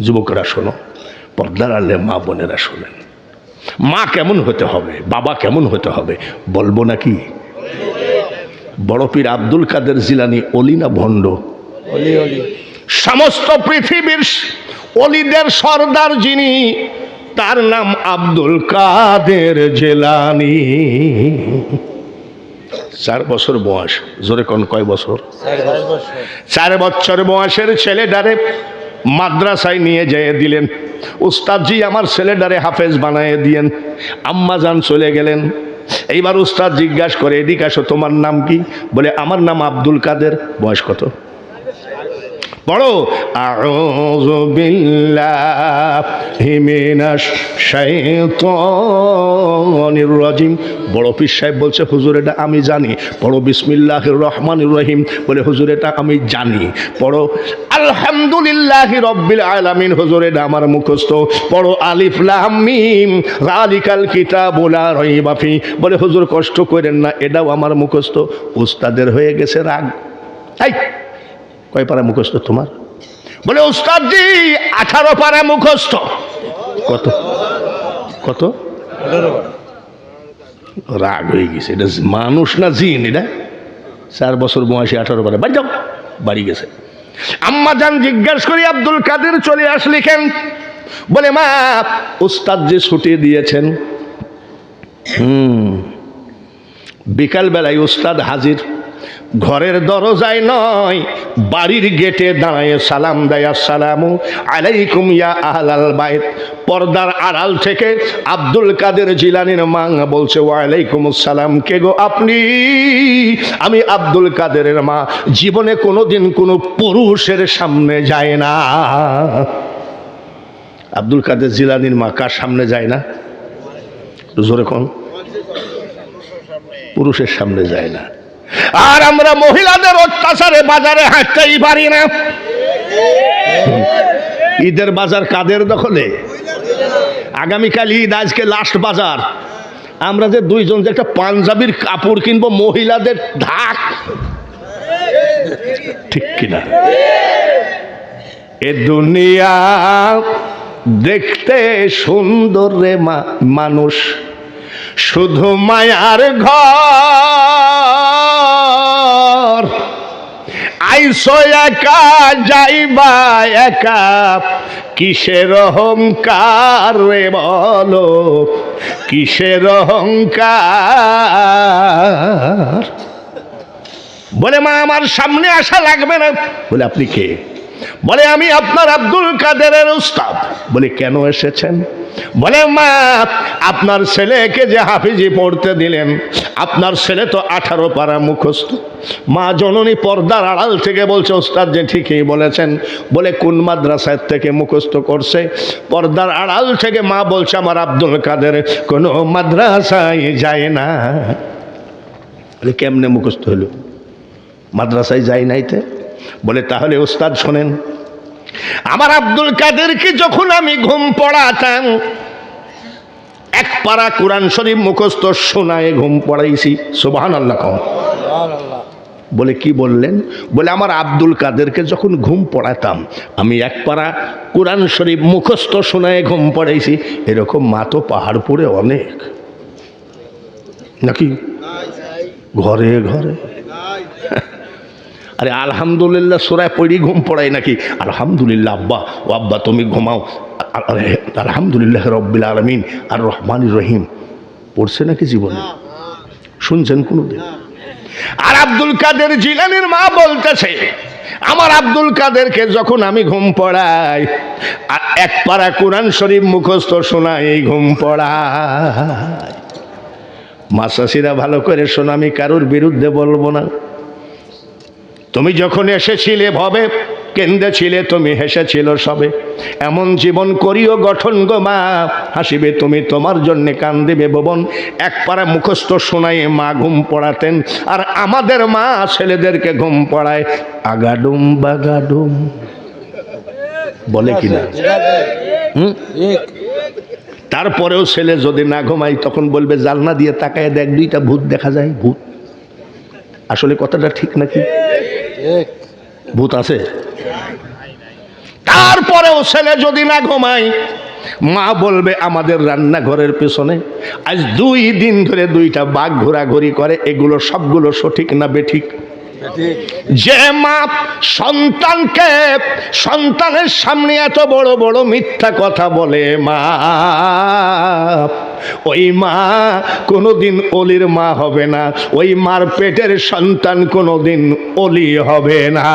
যুবকরা শোনো পর্দার আলে মা বোনেরা শোনেন মা কেমন হতে হবে বাবা কেমন হতে হবে বলব নাকি? বড় পীর আব্দুল কাদের জিলানি অলিনা ভণ্ড? সমস্ত পৃথিবীর অলিদের সর্দার যিনি তার নাম আব্দুল কাদের জেলানি। চার বছর বয়স জোরে কোন কয় বছর? চার বছর। চার বছর বয়সের ছেলেটারে মাদ্রাসায় নিয়ে যেয়ে দিলেন। উস্তাদজি আমার ছেলেটারে হাফেজ বানায় দিয়েন। আম্মা যান চলে গেলেন। এইবার উস্তাদ জিজ্ঞাসা করে, এদিকে আসো, তোমার নাম কি? বলে, আমার নাম আব্দুল কাদের। বয়স কত? পড়ো আউযু বিল্লাহি রাজিম। বড় পীর সাহেব বলছে, হুজুর, এটা আমি জানি। পড়ো বিসমিল্লাহির রহমানির রহিম। বলে, হুজুর, এটা আমি জানি। পড়ো, আলহামদুলিল্লাহি রব্বিল আলামিন। হুজুর, এটা আমার মুখস্থ। পড়ো, আলিফ লাম মিম। যালিকাল কিতাবু লা রাইবা ফি। বলে, হুজুর, কষ্ট করেন না, এটাও আমার মুখস্থ। উস্তাদের হয়ে গেছে রাগ। এই কয় পারা মুখস্থ তোমার? বলে উস্তাদজি আঠারো পারা মুখস্থ। কত? কত? রাগ হয়ে গেছে। এটা মানুষ না জিন এটা? চার বছর বয়সে আঠারো পারা। বাড়ি যাও, বাড়ি গেছে। আম্মা যান জিজ্ঞাসা করি, আব্দুল কাদের চলে আসলি কেন বলে, মা উস্তাদ যে ছুটি দিয়েছেন। হুম বিকাল বেলায় উস্তাদ হাজির। ঘরের দরজায় নয়, বাড়ির গেটে দাঁড়ায়, সালাম দেয়, আসসালামু আলাইকুম ইয়া আহলাল বাইত। পর্দার আড়াল থেকে আব্দুল কাদের জিলানির মা বলছে, ওয়ালাইকুম আসসালাম, কে গো আপনি? আমি আব্দুল কাদেরের মা। জীবনে কোনোদিন কোনো পুরুষের সামনে যায় না। আব্দুল কাদের জিলানির মা কার সামনে যায় না? জোরে কোন। পুরুষের সামনে যায় না। আর আমরা মহিলাদের অত্যাচারে বাজারে হাঁটতেই পারি না। ঈদের বাজার কাদের দখলে? আগামীকাল ঈদ, আজকে লাস্ট বাজার। আমরা যে দুইজন যে একটা পাঞ্জাবির কাপড় কিনবো, মহিলাদের ঢাক। ঠিক কিনা? এ দুনিয়া দেখতে সুন্দর রে মানুষ। শুধু মায়ার ঘর। আইসো একা, যাইবা একা। কিসের অহংকার রে বলো? কিসের অহংকার? বলে, মা, আমার সামনে আসা লাগবে না। বলে, আপনি কে? বলে, আমি আপনার আব্দুল কাদেরের উস্তাদ। বলে, কেন এসেছেন? বলে, মা, আপনার ছেলেকে যে হাফিজি পড়তে দিলেন, আপনার ছেলে তো আঠারো পারা মুখস্থ। মা জননী পর্দার আড়াল থেকে বলছে ওস্তাদ যে ঠিকই বলেছেন। বলে, কোন মাদ্রাসার থেকে মুখস্থ করছে? পর্দার আড়াল থেকে মা বলছে, আমার আব্দুল কাদের কোনো মাদ্রাসায় যায় না। কেমনে মুখস্থ হলো? মাদ্রাসায় যাই নাইতে বলে তাহলে ওস্তাদ শোনেন আমার আব্দুল কাদেরকে যখন আমি ঘুম পড়াতাম এক পারা কোরআন শরীফ মুখস্থ শোনায় ঘুম পড়াইছি সুবাহান আল্লাহ কম বলে কি বললেন? বলে আমার আব্দুল কাদেরকে যখন ঘুম পড়াতাম আমি এক পারা কোরআন শরীফ মুখস্থ শোনায় ঘুম পড়াইছি এরকম মা তো পাহাড় পাহাড়পুরে অনেক। নাকি? ঘরে ঘরে। আরে আলহামদুলিল্লাহ সোরায় পড়ি, ঘুম পড়াই নাকি? আলহামদুলিল্লাহ আব্বা, ও আব্বা, তুমি ঘুমাও। আলহামদুলিল্লাহ রব্বিল আলমিন আর রহমান রহিম। পড়ছে নাকি জীবনে? শুনছেন কোনোদিন? আর আব্দুল কাদের জিলানির মা বলতেছে, আমার আব্দুল কাদেরকে যখন আমি ঘুম পড়াই, আর এক পারা কোরআন শরীফ মুখস্থ শোনাই, এই ঘুম পড়াই। মাসাসিরা ভালো করে শোনা, আমি কারোর বিরুদ্ধে বলব না। তুমি যখন এসেছিলে ভবে, কেন্দ্রে তুমি হেসেছিল সবে। এমন জীবন করিও গঠন গো মা, হাসিবে তুমি তোমার জন্য, কান্দিবে ভবন এক পারা মুখস্থ শোনাই মা ঘুম পড়াতেন, আর আমাদের মা ছেলেদেরকে ঘুম পড়ায়। আগাডুম বাগাডুম। বলে কিনা? হুম? তারপরেও ছেলে যদি না ঘুমাই তখন বলবে, জালনা দিয়ে তাকায় দেখ, দুইটা ভূত দেখা যায়, ভূত। আসলে কথাটা ঠিক নাকি? ভূত আছে? তারপরেও ছেলে যদি না ঘুমায়, মা বলবে আমাদের রান্নাঘরের পেছনে, আজ দুই দিন ধরে দুইটা বাঘ ঘোরাঘুরি করে, এগুলো সবগুলো সঠিক না বেঠিক? ঠিক যে মা সন্তানকে সন্তানের সামনে এত বড় বড় মিথ্যা কথা বলে, মা, ওই মা কোনোদিন অলির মা হবে না, ওই মার পেটের সন্তান কোনোদিন অলি হবে না।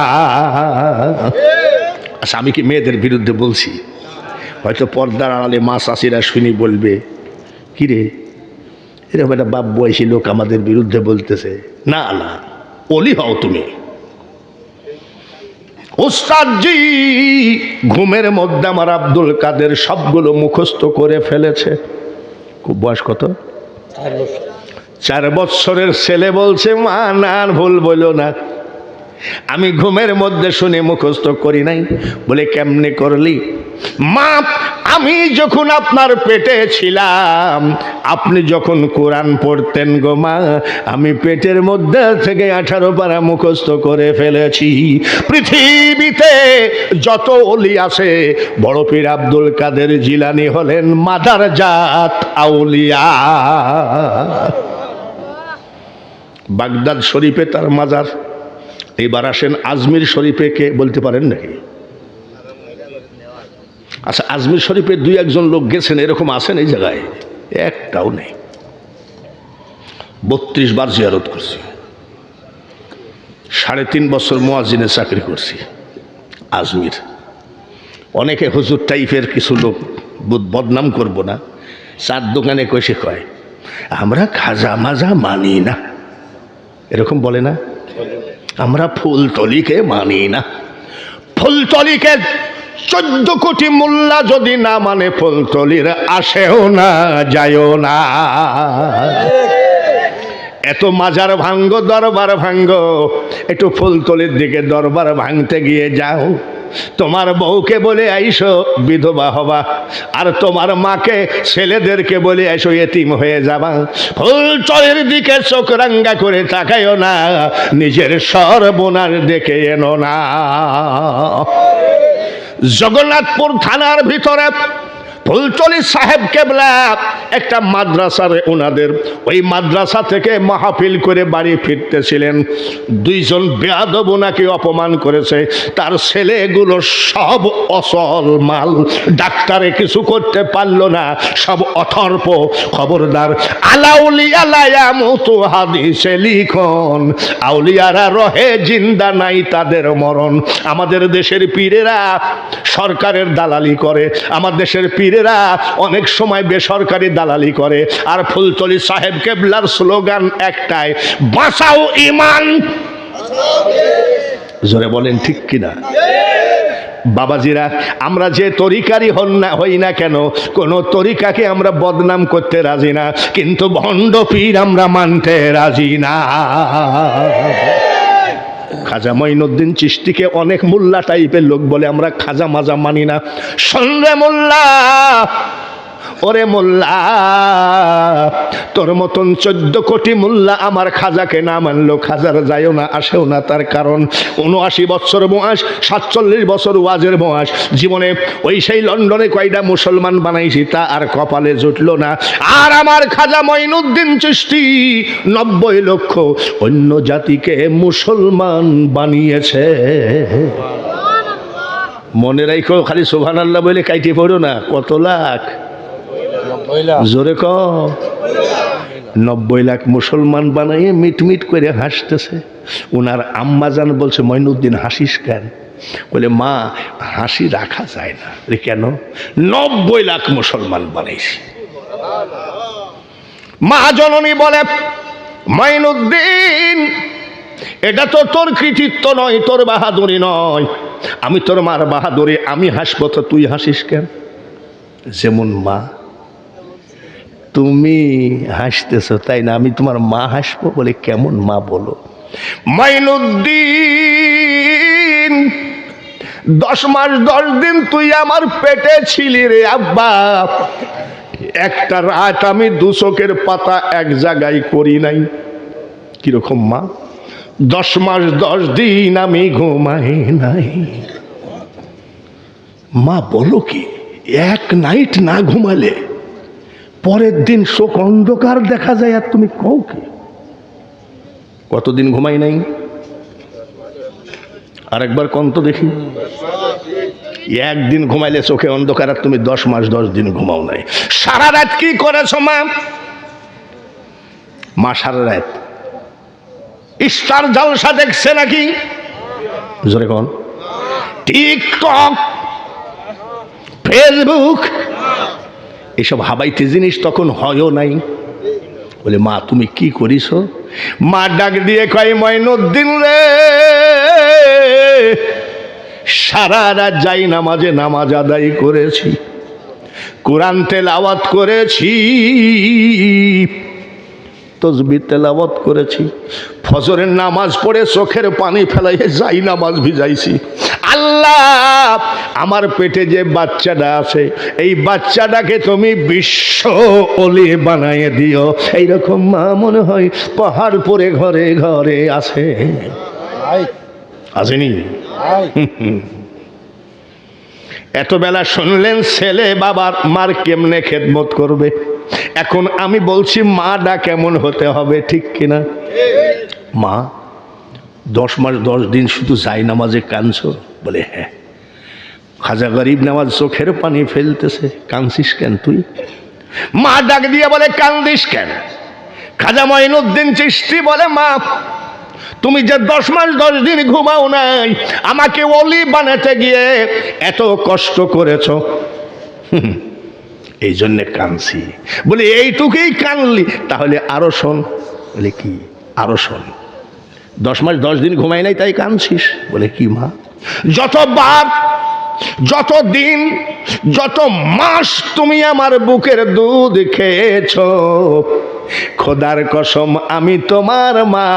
আচ্ছা আমি কি মেয়েদের বিরুদ্ধে বলছি? হয়তো পর্দার আড়ালে মা চাষিরা শুনি বলবে, কিরে, এরকম একটা বাপ বয়সী লোক আমাদের বিরুদ্ধে বলতেছে। না না। অলি হও তুমি। উস্তাদজি ঘুমের মধ্যে আমার আব্দুল কাদের সবগুলো মুখস্থ করে ফেলেছে। খুব বয়স কত? চার বছরের বৎসরের ছেলে বলছে মা না ভুল বলো না। আমি ঘুমের মধ্যে শুনে মুখস্থ করি নাই। বলে, কেমনে করলি? মা, আমি যখন আপনার পেটে ছিলাম, আপনি যখন কোরআন পড়তেন গো মা, আমি পেটের মধ্যে থেকে আঠারো পারা মুখস্থ করে ফেলেছি। পৃথিবীতে যত অলি আছে, বড় পীর আব্দুল কাদের জিলানি হলেন মাদার জাত আউলিয়া। বাগদাদ শরীফে তার মাজার। এবার আসেন আজমির শরীফে কে বলতে পারেন নাকি? আচ্ছা আজমির শরীফে দুই একজন লোক গেছেন, এরকম আছেন এই জায়গায়? একটাও নেই। বত্রিশ বার জিয়ারত করছি। সাড়ে তিন বছর মোয়াজিনে চাকরি করছি, আজমির। অনেকে হুজুর টাইপের কিছু লোক বদনাম করব না। চার দোকানে কষে কয়, আমরা খাজা মাজা মানি না। এরকম বলে না? আমরা ফুলতলিকে মানি না। ফুলতলিকে চোদ্দ কোটি মোল্লা যদি না মানে ফুলতলির আসেও না, যায়ও না। এত মাজার ভাঙ্গ, দরবার ভাঙ্গ, একটু ফুলতলির দিকে দরবার ভাঙতে গিয়ে যাও। তোমার বউকে বলে আইসো, বিধবা হবা। আর তোমার মাকে, ছেলেদেরকে বলে আইসো, এতিম হয়ে যাবা। ফুলতলির দিকে চোখ রাঙ্গা করে তাকাইও না, নিজের সর্বনার দেখে এনো না। জগন্নাথপুর থানার ভিতরে ফুলতলি সাহেব কেবলা, একটা মাদ্রাসার ওনাদের ওই মাদ্রাসা থেকে মাহফিল করে বাড়ি ফিরতেছিলেন। দুইজন বেয়াদব ওনাকে অপমান করেছে। তার ছেলেগুলো সব অসল মাল। ডাক্তারে কিছু করতে পারল না, সব অথর্প। খবরদার, আলাউলি আলায়া মতো হাদিসে লিখন, আউলিয়ারা রহে জিন্দা নাই তাদের মরণ। আমাদের দেশের পীরেরা সরকারের দালালি করে, আমার দেশের পীরেরা অনেক সময় বেসরকারি দালালি করে। আর ফুলতলি সাহেব কেবলার স্লোগান একটাই, বাঁচাও ইমান জোরে বলেন, ঠিক কিনা? বাবাজিরা, আমরা যে তরিকারই হন না, হই না কেন? কোন তরিকাকে আমরা বদনাম করতে রাজি না, কিন্তু ভণ্ড পীর আমরা মানতে রাজি না। খাজা মঈনুদ্দিন চিষ্টিকে অনেক মোল্লা টাইপের লোক বলে আমরা খাজা মাজা মানি না। সন্ধ্যে মোল্লা ওরে মোল্লা, তোর মতন চোদ্দ কোটি মোল্লা আমার খাজাকে না মানলো, খাজার যায়ও না, আসেও না তার কারণ। উনআশি বছর বয়স, সাতচল্লিশ বছর ওয়াজের বয়স। জীবনে ওই সেই লন্ডনে কয়টা মুসলমান বানাইছি তা আর কপালে জুটলো না। আর আমার খাজা মঈনুদ্দিন চিস্তি নব্বই লক্ষ অন্য জাতিকে মুসলমান বানিয়েছে। মনে রাখো খালি সোভান আল্লাহ বলে কাইটে পড়ো না, কত লাখ। জোরে ক। নব্বই লাখ মুসলমান বানাইয়ে মিট মিট করে হাসতেছে। ওনার আম্মাজান বলছে, মইনুদ্দিন, হাসিস কেন? বলে, মা, হাসি রাখা যায় না। কেন? নব্বই লাখ মুসলমান বানাইছি। মা জননী বলে, মাইনুদ্দিন, এটা তো তোর কৃতিত্ব নয়, তোর বাহাদুরি নয়। আমি তোর মার বাহাদুরি, আমি হাসবো, তো তুই হাসিস কেন? যেমন মা তুমি হাসতেছ, তাই না? আমি তোমার মা হাসবো বলে কেমন মা বলো? মাইনুদ্দিন, দশ মাস দশ দিন তুই আমার পেটে ছিলি রে আব্বা। একটা রাত আমি দুচকের পাতা এক জায়গায় করি নাই। কীরকম মা? দশ মাস দশ দিন আমি ঘুমাই নাই। মা বলো কি, এক নাইট না ঘুমালে পরের দিন শোক অন্ধকার দেখা যায়, আর তুমি কও কি? কতদিন ঘুমাই নাই? আরেকবার কন্ত দেখি। একদিন ঘুমাইলে চোখে অন্ধকার, আর তুমি দশ মাস, দশ দিন ঘুমাও নাই। সারা রাত কি করেছ, মা? মা, সারা রাত। স্টার জলসা দেখছে নাকি? জোরে কন। টিকটক, ফেসবুক এসব হাবাইতে জিনিস তখন হয়ও নাই। বলে, মা, তুমি কি করিস মা, ডাক দিয়ে কয় ময়নুদ্দিন রে, সারা রাত যাই নামাজে নামাজ আদায় করেছি, কোরআন তেলাওয়াত করেছি, তসবি তেলাওয়াত করেছি, ফজরের নামাজ পড়ে চোখের পানি ফেলাইয়ে যাই নামাজ ভিজাইছি। আল্লাহ আমার পেটে যে বাচ্চাটা আছে এই বাচ্চাটাকে তুমি বিশ্ব অলি বানাইয়ে দিও। এইরকম মা মনে হয় পাহাড় পরে ঘরে ঘরে আছে। আসেনি? এত বেলা শুনলেন ছেলে বাবার মার কেমনে খেদমত করবে? এখন আমি বলছি মাটা কেমন হতে হবে ঠিক কিনা? মা দশ মাস দশ দিন শুধু যাই নামাজে কাঁদছ? বলে হ্যাঁ খাজা গরিব নামাজ চোখের পানি ফেলতেছে, কাঁদছিস কেন তুই? মা ডাক দিয়ে বলে কান্দিস কেন? খাজা মঈনুদ্দিন চিস্তি বলে, মা, তুমি যে দশ মাস দশ দিন ঘুমাও নাই, আমাকে অলি বানাতে গিয়ে এত কষ্ট করেছ। এই জন্যে কানছি বলে, এইটুকুই কানলি তাহলে আরও শোন। বলে, কি? আরও শোন। দশ মাস দশ দিন ঘুমাই নাই, তাই কানছিস বলে, কি মা? যতবার যত দিন, যত মাস তুমি আমার বুকের দুধ খেয়েছ, খোদার কসম আমি তোমার মা,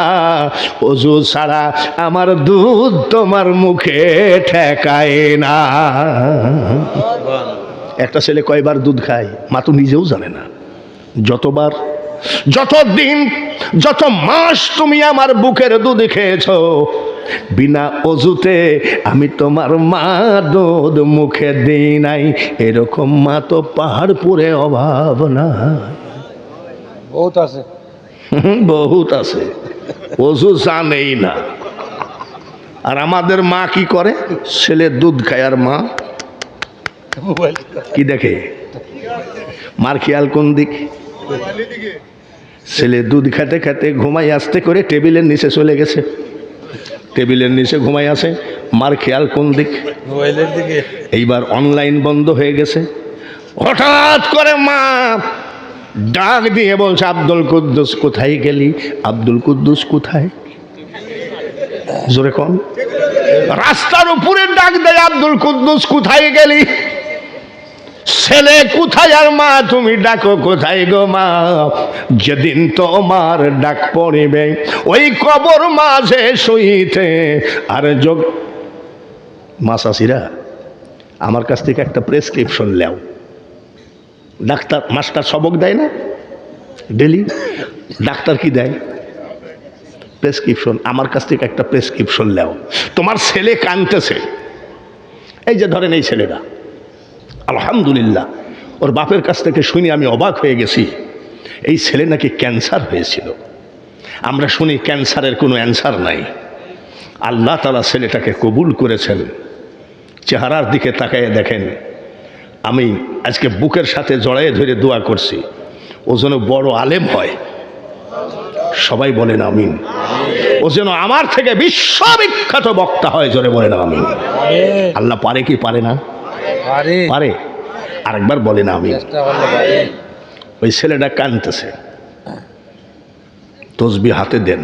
অজু ছাড়া আমার দুধ তোমার মুখে ঠেকায় না। একটা ছেলে কয়বার দুধ খায়, মা তো নিজেও জানে না। যতবার, যত দিন, যত মাস তুমি আমার বুকের দুধ খেয়েছ বিনা অজুতে আমি তোমার মা দুধ মুখে দিই নাই। এরকম মা তো পাহাড় পাহাড়পুরে অভাব না বহুত আছে। বহুত আছে। অজু চা নেই না। আর আমাদের মা কি করে? ছেলে দুধ খায় আর মা কি দেখে? মার খেয়াল কোন দিক? ছেলে দুধ খেতে খেতে ঘুমাই আসতে করে টেবিলের নিচে চলে গেছে। টেবিলের নিচে ঘুমাই আছে। মার খেয়াল কোন দিক? মোবাইলের দিকে। এইবার অনলাইন বন্ধ হয়ে গেছে। হঠাৎ করে মা ডাক দিয়ে বলছে আব্দুল কুদ্দুস কোথায় গেলি? আব্দুল কুদ্দুস কোথায়? জোরে কম রাস্তার উপরে ডাক দেয় আব্দুল কুদ্দুস কোথায় গেলি? ছেলে কোথায় আর মা? তুমি ডাকো কোথায় গো মা? যেদিন তোমার ডাক পড়িবে, ওই কবর মাঝে শুইতে। আর যোগ মাসাসিরা আমার কাছ থেকে একটা প্রেসক্রিপশন লেও ডাক্তার, মাস্টার সবক দেয় না? ডেলি? ডাক্তার কি দেয়? প্রেসক্রিপশন, আমার কাছ থেকে একটা প্রেসক্রিপশন লেও তোমার ছেলে কানতেছে এই যে ধরেন এই ছেলেটা। আলহামদুলিল্লাহ ওর বাপের কাছ থেকে শুনি আমি অবাক হয়ে গেছি। এই ছেলে নাকি ক্যান্সার হয়েছিল। আমরা শুনি ক্যান্সারের কোনো অ্যান্সার নাই। আল্লাহ তালা ছেলেটাকে কবুল করেছেন। চেহারার দিকে তাকাইয়ে দেখেন আমি আজকে বুকের সাথে জড়াইয়ে ধরে দোয়া করছি ও যেন বড় আলেম হয়। সবাই বলেন আমিন। ও যেন আমার থেকে বিশ্ববিখ্যাত বক্তা হয় জোরে বলেন আমিন। আল্লাহ পারে কি পারে না? পারে। আরেকবার চেষ্টা করলে পারে। ওই ছেলেটা কানতেছে তসবি হাতে দেন।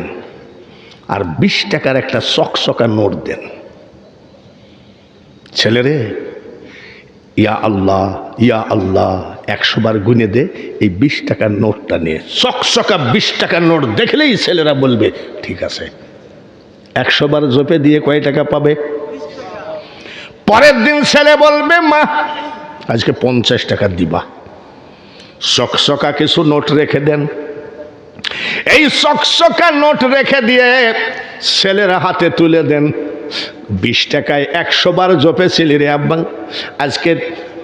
আর বিশ টাকার একটা চকচকা নোট দেন। ছেলেরে ইয়া আল্লাহ ইয়া আল্লাহ একশো বার গুনে দে এই বিশ টাকার নোটটা নিয়ে। চকচকা বিশ টাকার নোট দেখলেই ছেলেরা বলবে ঠিক আছে। একশো বার জপে দিয়ে কয় টাকা পাবে? পরের দিন ছেলে বলবে, মা, আজকে পঞ্চাশ টাকা দিবা। সকসকা কিছু নোট রেখে দেন। এই সকসকা নোট রেখে দিয়ে ছেলের হাতে তুলে দেন। বিশ টাকায় একশো বার জপেছিলি রে আব্বা, আজকে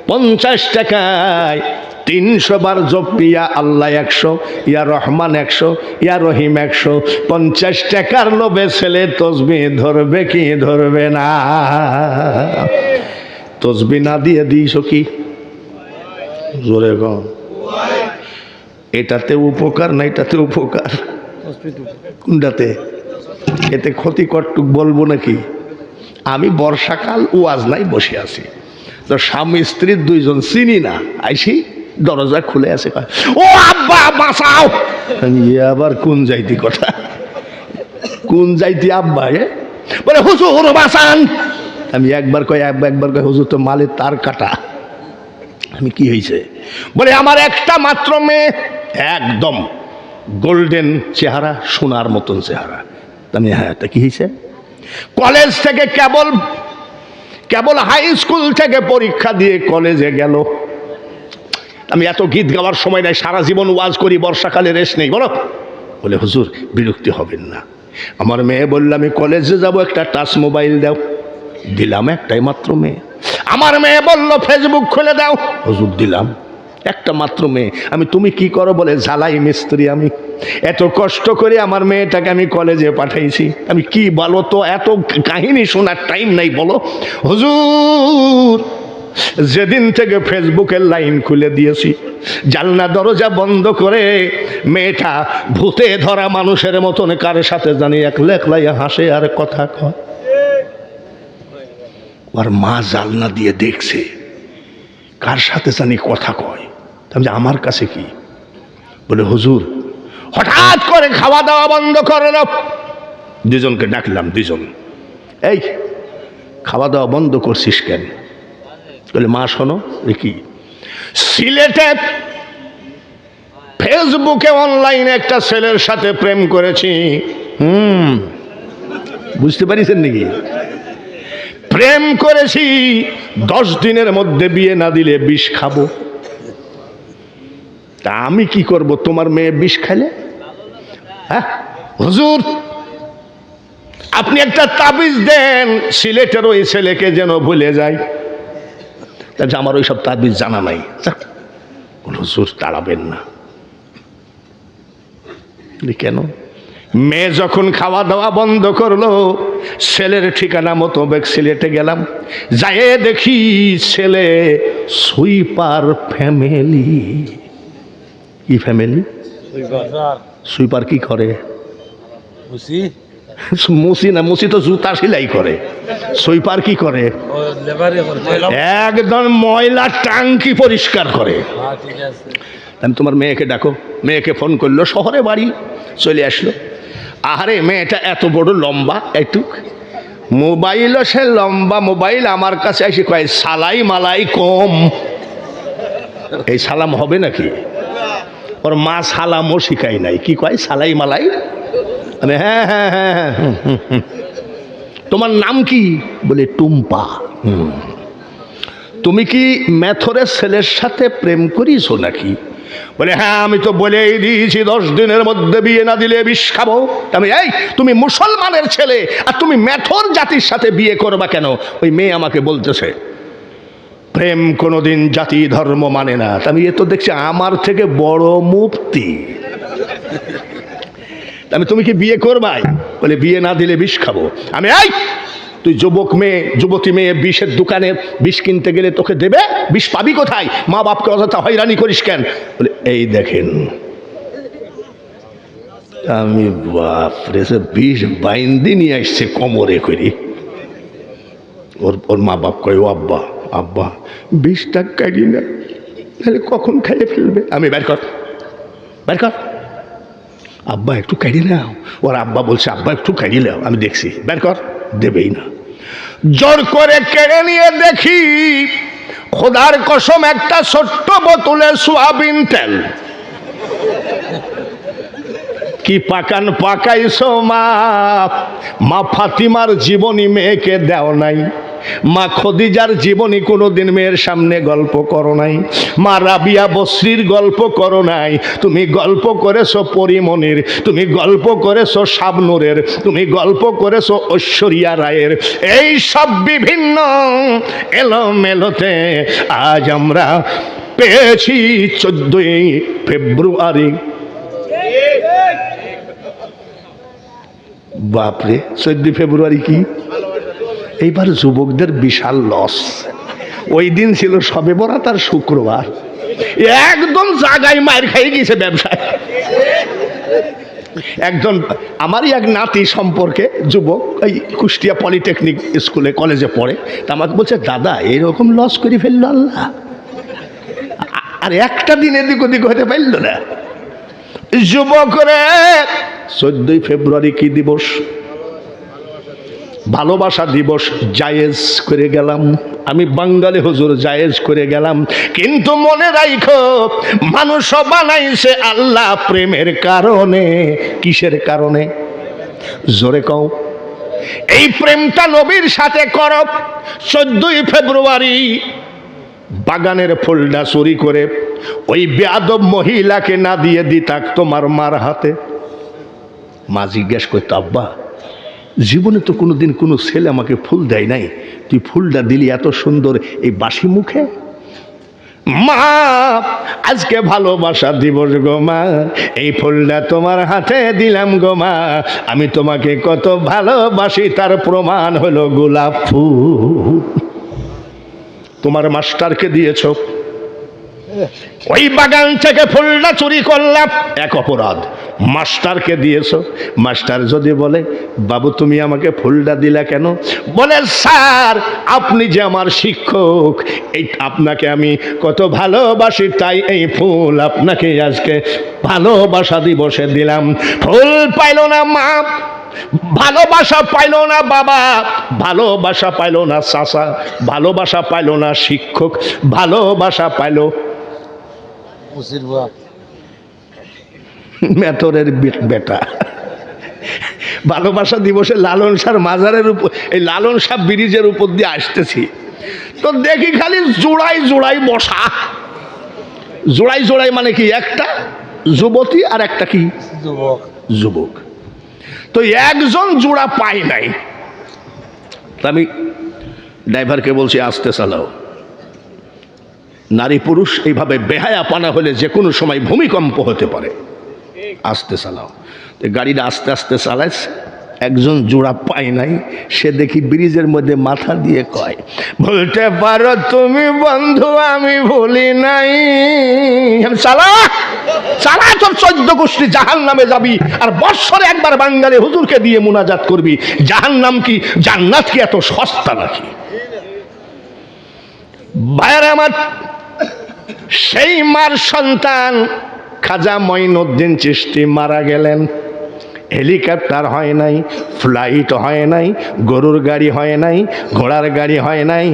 পঞ্চাশ টাকায় তিনশো বার জপিয়া আল্লাহ একশো, ইয়া রহমান একশো, ইয়া রহিম একশো, পঞ্চাশ টাকার লোভে ছেলে তসবি ধরবে কি ধরবে না? তসবি না দিয়ে দিস কি? জোরে কম এটাতে উপকার না এটাতে উপকার? কোনটাতে? এতে ক্ষতিকরটুক বলব নাকি? আমি বর্ষাকাল ওয়াজ নাই বসে আছি। তো স্বামী স্ত্রীর দুইজন চিনি না, আইসি? দরজা খুলে আছে ও আব্বা বাঁচাও এ আবার কোন যাইতি কথা? কোন যাইতি আব্বা, এ? বলে, হুজুর বাঁচান আমি একবার কয় একবার একবার কয়, হুজুর তো মালের তার কাটা। আমি কি হয়েছে বলে, আমার একটা মাত্র মেয়ে। একদম গোল্ডেন চেহারা, সোনার মতন চেহারা। আমি হ্যাঁ তা কি হয়েছে কলেজ থেকে কেবল কেবল হাই স্কুল থেকে পরীক্ষা দিয়ে কলেজে গেল। আমি এত গীত গাওয়ার সময় নাই, সারা জীবন ওয়াজ করি, বর্ষাকালে রেশ নেই, বলো। বলে, হুজুর, বিরক্তি হবেন না। আমার মেয়ে বলল, আমি কলেজে যাব, একটা টাচ মোবাইল দাও। দিলাম একটাই মাত্র মেয়ে। আমার মেয়ে বলল, ফেসবুক খুলে দাও। হুজুর, দিলাম একটা মাত্র মেয়ে। আমি, তুমি কি করো? বলে, ঝালাই মিস্ত্রি আমি। এত কষ্ট করে আমার মেয়েটাকে আমি কলেজে পাঠাইছি। আমি কি বলো তো, এত কাহিনী শোনার টাইম নাই, বলো। হুজুর যেদিন থেকে ফেসবুকের লাইন খুলে দিয়েছি, জানলা দরজা বন্ধ করে মেয়েটা ভূতে ধরা মানুষের মতন কার সাথে জানি এক লেখলাই হাসে আর কথা কয়। ওর মা জালনা দিয়ে দেখছে, কার সাথে জানি কথা কয়। আমার কাছে কি? বলে, হুজুর, হঠাৎ করে খাওয়া দাওয়া বন্ধ করে দাও দুজনকে ডাকলাম, দুজন। এই, খাওয়া দাওয়া বন্ধ করছিস কেন? বলে, মা, শোনো কি? সিলেটে ফেসবুকে অনলাইনে একটা ছেলের সাথে প্রেম করেছি। হুম, বুঝতে পারিছেন নাকি? প্রেম করেছি, দশ দিনের মধ্যে বিয়ে না দিলে বিষ খাব। তা আমি কি করব? তোমার মেয়ে বিষ খেলে হ্যাঁ? হুজুর, আপনি একটা তাবিজ দেন, সিলেটের ওই ছেলেকে যেন ভুলে যায়। যে আমার ওই সব তাবিজ জানা নাই। হুজুর তাড়াবেন না। কেন? মেয়ে যখন খাওয়া দাওয়া বন্ধ করল ছেলের ঠিকানা মতো বেগ সিলেটে গেলাম। যায়ে দেখি ছেলে সুইপার ফ্যামিলি। কি ফ্যামিলি? সুইপার কি করে? বুঝি? মুসি না মুসি তো জুতা সেলাই করে। সুইপার কি করে? একদম ময়লা টাঙ্কি পরিষ্কার করে। আমি তোমার মেয়েকে ডাকো। মেয়েকে ফোন করল, শহরে বাড়ি চলে আসলো। আরে মেয়েটা এত বড় লম্বা একটুক মোবাইলও সে লম্বা, মোবাইল আমার কাছে এসে কয়, সালাই মালাই কম। এই সালাম হবে নাকি? ওর মা সালামও শিখাই নাই। কি কয়? সালাই মালাই আমি হ্যাঁ হ্যাঁ হ্যাঁ হ্যাঁ হুম। তোমার নাম কি? বলে টুম্পা। তুমি কি ম্যাথরের ছেলের সাথে প্রেম করিছো নাকি? বলে হ্যাঁ আমি তো বলেই দিয়েছি, দশ দিনের মধ্যে বিয়ে না দিলে বিষ খাব। আমি, এই, তুমি মুসলমানের ছেলে, আর তুমি ম্যাথর জাতির সাথে বিয়ে করবা কেন? ওই মেয়ে আমাকে বলতেছে, প্রেম কোনোদিন জাতি ধর্ম মানে না। আমি, এ তো দেখছি আমার থেকে বড় মুক্তি আমি তুমি কি বিয়ে করবাই? বলে, বিয়ে না দিলে বিষ খাব। আমি, এই, তুই যুবক মেয়ে, যুবতী মেয়ে, বিষের দোকানে বিষ কিনতে গেলে তোকে দেবে? বিষ পাবি কোথায়? মা বাপকে অযথা হয়রানি করিস কেন? বলে, এই দেখেন, আমি বাপরে, সে বিষ বাইন্দি নিয়ে আসছে কোমরে করি ওর ওর মা বাপ কয়, ও আব্বা আব্বা, বিষটা কাটি না, তাহলে কখন খাইয়ে ফেলবে? আমি, বের কর বের কর। আব্বা একটু কাড়ি নাও। ওর আব্বা বলছে, আব্বা একটু কাড়ি নাও, আমি দেখছি। বের কর, দেবেই না। জোর করে কেড়ে নিয়ে দেখি, খোদার কসম একটা ছোট্ট বোতলে সোয়াবিন তেল। কি পাকান পাকাইছো মা? মা ফাতিমার জীবনী মেয়েকে দেও নাই। মা খদিজার জীবনী কোনোদিন মেয়ের সামনে গল্প করো নাই। মা রাবিয়া বশ্রীর গল্প করো নাই। তুমি গল্প করেছ পরিমণির, তুমি গল্প করেছ শাবনুরের, তুমি গল্প করেছ ঐশ্বরিয়া রায়ের। এই সব বিভিন্ন এলোমেলোতে আজ আমরা পেয়েছি চোদ্দই ফেব্রুয়ারি। বাপরে, চোদ্দই ফেব্রুয়ারি কি? এইবার যুবকদের বিশাল লস ওই দিন ছিল সবে বরাত আর শুক্রবার। একদম জাগায় মায়ের খাই গেছে ব্যবসায়। একজন, আমারই এক নাতি সম্পর্কে যুবক এই কুষ্টিয়া পলিটেকনিক স্কুলে, কলেজে পড়ে। তা আমাকে বলছে, দাদা, এরকম লস করে ফেলল আল্লাহ। আর একটা দিন এদিক ওদিক হতে পারল না। যুবক রে, চোদ্দই ফেব্রুয়ারি কি দিবস? ভালোবাসা দিবস জায়েজ করে গেলাম। আমি বাঙালি হুজুর জায়েজ করে গেলাম। কিন্তু মনে রাখো মানুষ বানাইছে আল্লাহ প্রেমের কারণে। কিসের কারণে? জোরে কও। এই প্রেমটা নবীর সাথে কর। চোদ্দই ফেব্রুয়ারি বাগানের ফুলটা চুরি করে ওই বেয়াদব মহিলাকে না দিয়ে দিতাক তোমার মার হাতে। মা জিজ্ঞেস করতো, আব্বা জীবনে তো কোনো দিন কোনো ছেলে আমাকে ফুল দেয় নাই। তুই ফুলটা দিলি এত সুন্দর এই বাসি মুখে? মা, আজকে ভালোবাসা দিবস গো মা, এই ফুলটা তোমার হাতে দিলাম গো মা। আমি তোমাকে কত ভালোবাসি, তার প্রমাণ হলো গোলাপ ফুল। তোমার মাস্টারকে দিয়েছ ওই বাগান থেকে ফুলটা চুরি করলাম। এক অপরাধ। মাস্টারকে দিয়েছ? মাস্টার যদি বলে, বাবু, তুমি আমাকে ফুলটা দিলা কেন? বলে, স্যার, আপনি যে আমার শিক্ষক, এই আপনাকে আমি কত ভালোবাসি, তাই এই ফুল আপনাকে আজকে ভালোবাসা দিবসে দিলাম। ফুল পাইল না মা, ভালোবাসা পাইল না বাবা, ভালোবাসা পাইল না চাষা ভালোবাসা পাইল না শিক্ষক, ভালোবাসা পাইল বাপ। মেথরের বেটা। ভালোবাসা দিবসে লালন শাহ মাজারের উপর এই লালন শাহ ব্রিজের উপর দিয়ে আসতেছি। তো দেখি খালি জোড়াই জোড়াই বসা জোড়াই জোড়াই মানে কি? একটা যুবতী আর একটা কি? যুবক। যুবক। তো একজন জোড়া পাই নাই। আমি ড্রাইভারকে বলছি আসতে চালাও। নারী পুরুষ এইভাবে বেহায়া পানা হলে যে কোনো সময় ভূমিকম্প হতে পারে। আস্তে চালাও। তো গাড়িটা আস্তে আস্তে চালাইছে। একজন জোড়া পায় নাই। সে দেখি ব্রিজের মধ্যে মাথা দিয়ে কয়, বলতে পারো তুমি বন্ধু, আমি ভুলি নাই। চালা চালা, তোর চোদ্দ গোষ্ঠী জাহান নামে যাবি আর বৎসরে একবার বাঙালি হুজুরকে দিয়ে মুনাজাত করবি। জাহান নাম কি, জান্নাত কি, এত সস্তা নাকি? ভাইয়ার আমার সেই মার সন্তান খাজা মঈনুদ্দিন চিস্তি মারা গেলেন। হেলিকপ্টার হয় নাই, ফ্লাইট হয় নাই, গরুর গাড়ি হয় নাই, ঘোড়ার গাড়ি হয় নাই,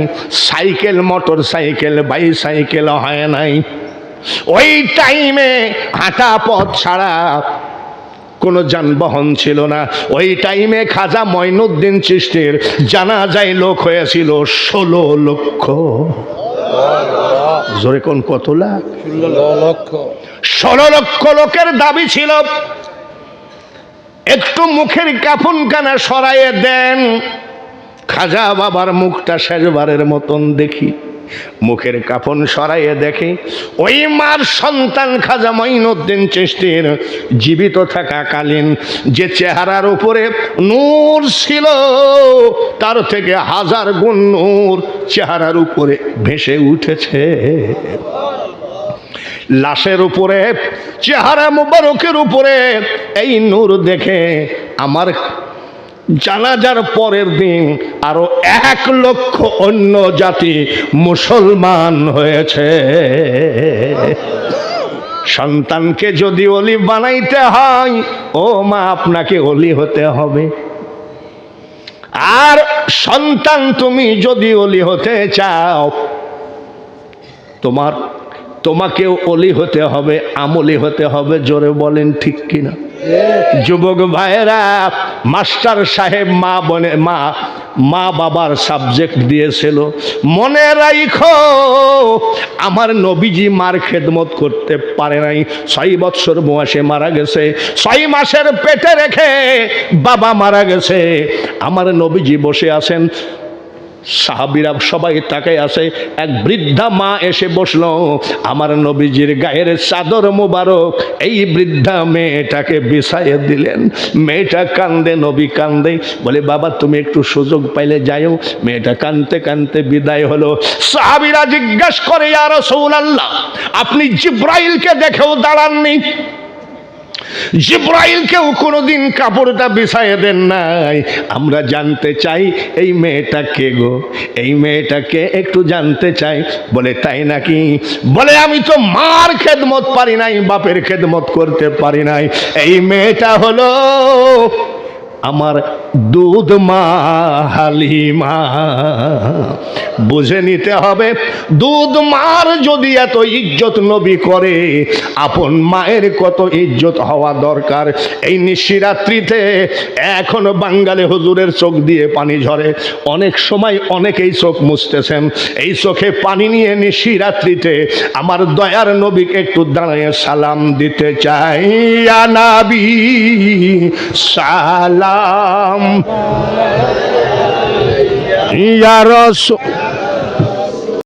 সাইকেল, মোটর সাইকেল, বাইসাইকেল হয় নাই। ওই টাইমে হাঁটা পথ ছাড়া কোনো যানবাহন ছিল না। ওই টাইমে খাজা মঈনুদ্দিন চিস্তির জানা যায় লোক হয়েছিল ষোলো লক্ষ। জোরে কোন কত লাখ? লক্ষ। ষোলো লক্ষ লোকের দাবি ছিল একটু মুখের কাফুন কানা সরাইয়ে দেন। খাজা বাবার মুখটা শেষবারের মতন দেখি। মুখের কাফন সরাইয়ে দেখে, ওই মার সন্তান খাজা মঈনুদ্দিন চেষ্টির জীবিত থাকাকালীন যে চেহারার উপরে নূর ছিল, তার থেকে হাজার গুণ নূর চেহারার উপরে ভেসে উঠেছে। লাশের উপরে, চেহারা মুবারকের উপরে এই নূর দেখে আমার জানাজার পরের দিন আরও এক লক্ষ অন্য জাতি মুসলমান হয়েছে। সন্তানকে যদি অলি বানাইতে হয়, ও মা, আপনাকে অলি হতে হবে। আর সন্তান তুমি যদি অলি হতে চাও, তোমার, তোমাকেও অলি হতে হবে, আমলি হতে হবে, জোরে বলেন ঠিক কিনা? যুবক ভাইয়েরা, মাস্টার সাহেব মা বনে মা মা বাবার সাবজেক্ট দিয়েছিল। মনে রাইখো, আমার নবীজি মার খেদমত করতে পারে নাই। ছয় বৎসর বয়সে মারা গেছে। ছয় মাসের পেটে রেখে বাবা মারা গেছে। আমার নবীজি বসে আছেন। সাহাবিরা সবাই তাকে আসে এক বৃদ্ধা মা এসে বসল, আমার নবীজির গায়ের চাদর মোবারক। এই বৃদ্ধা মেয়েটাকে বিছাইয়ে দিলেন। মেয়েটা কান্দে, নবী কান্দে, বলে, বাবা, তুমি একটু সুযোগ পাইলে যাইও। মেয়েটা কানতে কানতে বিদায় হলো। সাহাবিরা জিজ্ঞাসা করে আর সৌল আল্লাহ আপনি জিব্রাইলকে দেখেও দাঁড়াননি? জিব্রাইলকেও কোনোদিন কাপড়টা বিছাইয়ে দেন নাই। আমরা জানতে চাই, এই মেয়েটা কে গো? এই মেয়েটাকে একটু জানতে চাই। বলে, তাই নাকি? বলে, আমি তো মার খেদমত পারি নাই, বাপের খেদমত করতে পারি নাই। এই মেয়েটা হলো আমার দুধ মা হালিমা। বুঝে নিতে হবে, দুধ মার যদি এত ইজ্জত নবী করে, আপন মায়ের কত ইজ্জত হওয়া দরকার? এই নিশিরাত্রিতে এখনও বাঙ্গালে হুজুরের চোখ দিয়ে পানি ঝরে। অনেক সময় অনেকেই চোখ মুছতেছেন। এই চোখে পানি নিয়ে নিশিরাত্রিতে আমার দয়ার নবীকে একটু দাঁড়িয়ে সালাম দিতে চাই। সালাম। ইয়া রসুল